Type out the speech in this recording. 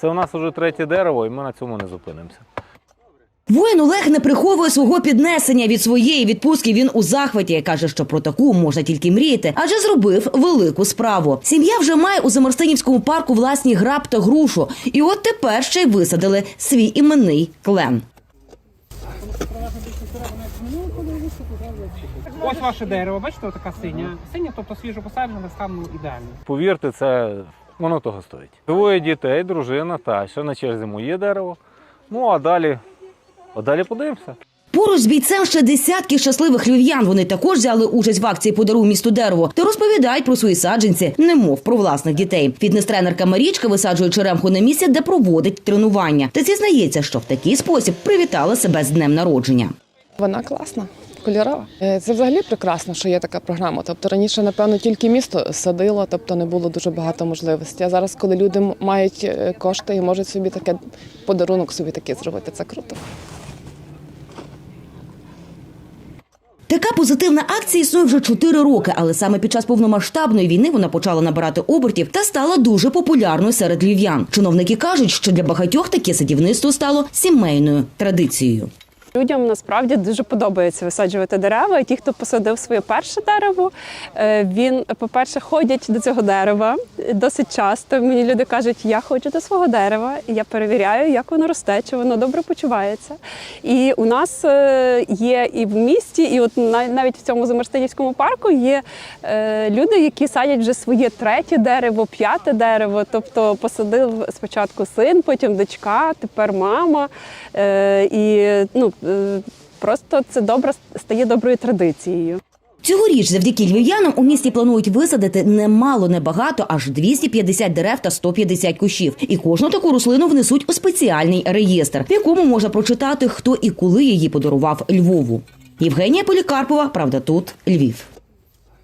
Це у нас уже третє дерево, і ми на цьому не зупинимося. Воїн Олег не приховує свого піднесення від своєї відпустки. Він у захваті каже, що про таку можна тільки мріяти, адже зробив велику справу. Сім'я вже має у Замарстинівському парку власні граб та грушу. І от тепер ще й висадили свій іменний клен. Ось ваше дерево, бачите, така синя. Синя, тобто свіжо посаджена, стан ідеальний. Повірте, це воно того стоїть. Двоє дітей, дружина, та ще на черзі моє дерево. Ну а далі, а далі подивимося. Поруч з бійцем ще десятки щасливих львів'ян. Вони також взяли участь в акції «Подаруй місту дерево та розповідають про свої саджанці, немов про власних дітей. Фітнес-тренерка Марічка висаджує черемху на місці, де проводить тренування. Та зізнається, що в такий спосіб привітала себе з днем народження. Вона класна, кольорова. Е, Це взагалі прекрасно, що є така програма. Тобто раніше, напевно, тільки місто садило, тобто не було дуже багато можливостей. А зараз, коли люди мають е, кошти і можуть собі таке подарунок собі такий зробити, це круто. Така позитивна акція існує вже 4 роки, але саме під час повномасштабної війни вона почала набирати обертів та стала дуже популярною серед львів'ян. Чиновники кажуть, що для багатьох таке садівництво стало сімейною традицією. Людям насправді дуже подобається висаджувати дерева. І ті, хто посадив своє перше дерево, е, він, по-перше, ходять до цього дерева досить часто. Мені люди кажуть, я ходжу до свого дерева, і я перевіряю, як воно росте, чи воно добре почувається. І у нас е, є і в місті, і от на- навіть в цьому Замерстинівському парку є е, люди, які садять вже своє третє дерево, п'яте дерево. Тобто посадив спочатку син, потім дочка, тепер мама. І ну, просто це добре стає доброю традицією. Цьогоріч завдяки львів'янам у місті планують висадити немало, небагато, аж 250 дерев та 150 кущів. І кожну таку рослину внесуть у спеціальний реєстр, в якому можна прочитати, хто і коли її подарував Львову. Євгенія Полікарпова, правда, тут Львів.